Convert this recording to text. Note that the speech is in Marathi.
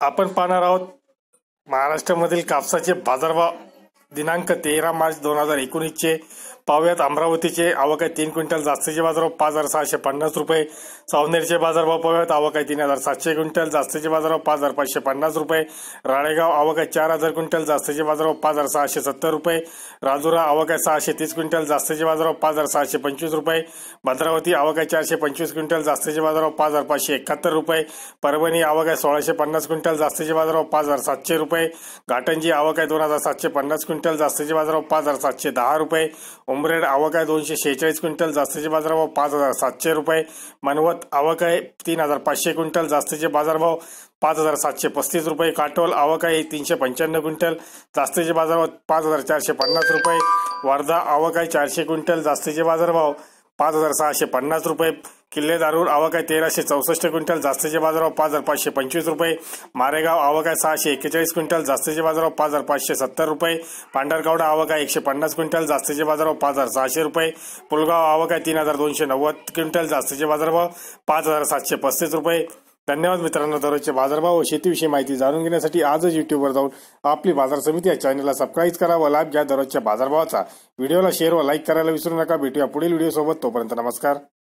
आपण पाहणार आहोत महाराष्ट्रामधील कापसाचे बाजारभाव दिनांक तेरा मार्च दोन हजार एकोणीसचे. पाहूयात अमरावतीचे आवक आहे तीन क्विंटल जास्तीचे बाजारभाव पाच हजार सहाशे पन्नास रुपये. सावनेरचे बाजारभाव पाहूयात आवक आहे तीन हजार सातशे क्विंटल जास्तीचे बाजारभाव पाच हजार पाचशे पन्नास रुपये. राळेगाव आवक आहे चार हजार क्विंटल जास्तीचे बाजारभाव पाच हजार सहाशे सत्तर रुपये. राजुरा आवक आहे सहाशे तीस क्विंटल जास्तीचे बाजारभाव पाच हजार सहाशे पंचवीस रुपये. भद्रावती आवक आहे चारशे पंचवीस क्विंटल जास्तीचे बाजारभाव पाच हजार पाचशे एकाहत्तर रुपये. परभणी आवक आहे सोळाशे पन्नास क्विंटल जास्तीचे बाजारभाव पाच हजार सातशे रुपये. घाटंजी आवक आहे दोन हजार सातशे पन्नास क्विंटल जास्तीचे बाजारभाव पाच हजार सातशे दहा रुपये. उमरेड आवक आहे दोनशे शेहेचाळीस क्विंटल जास्तीचे बाजारभाव पाच हजार सातशे रुपये. मनवत आवक आहे तीन हजार पाचशे क्विंटल जास्तीचे बाजारभाव पाच हजार सातशे पस्तीस रुपये. काटोल आवक आहे तीनशे पंच्याण्णव क्विंटल जास्तीचे बाजारभाव पाच हजार चारशे पन्नास रुपये. वर्धा आवक आहे चारशे क्विंटल जास्तीचे बाजारभाव पाच हजार सहाशे पन्नास रुपये. किल्ले दारूर आवक आहे तेराशे चौसष्ट क्विंटल जास्तीचे बाजारभाव पाच हजार पाचशे पंचवीस रुपये. मारेगाव आवक आहे सहाशे एक्केचाळीस क्विंटल जास्तीचे बाजारभाव पाच हजार पाचशे सत्तर रुपये. पांढरकवडा आवक आहे एकशे पन्नास क्विंटल जास्तीचे बाजारभाव पाच हजार सहाशे रुपये. पुलगाव आवक आहे तीन हजार दोनशे नव्वद क्विंटल जास्तीचे बाजारभाव पाच हजार सातशे पस्तीस रुपये. धन्यवाद मित्रांनो दररोजचे बाजारभाव व शेतीविषयी माहिती जाणून घेण्यासाठी आजच युट्यूबवर जाऊन आपली बाजार समिती या चॅनलला सबस्क्राईब करा व लाभ घ्या दररोजच्या बाजारभावाचा. व्हिडिओला शेअर व लाईक करायला विसरू नका. भेटूया पुढील व्हिडिओसोबत तोपर्यंत नमस्कार.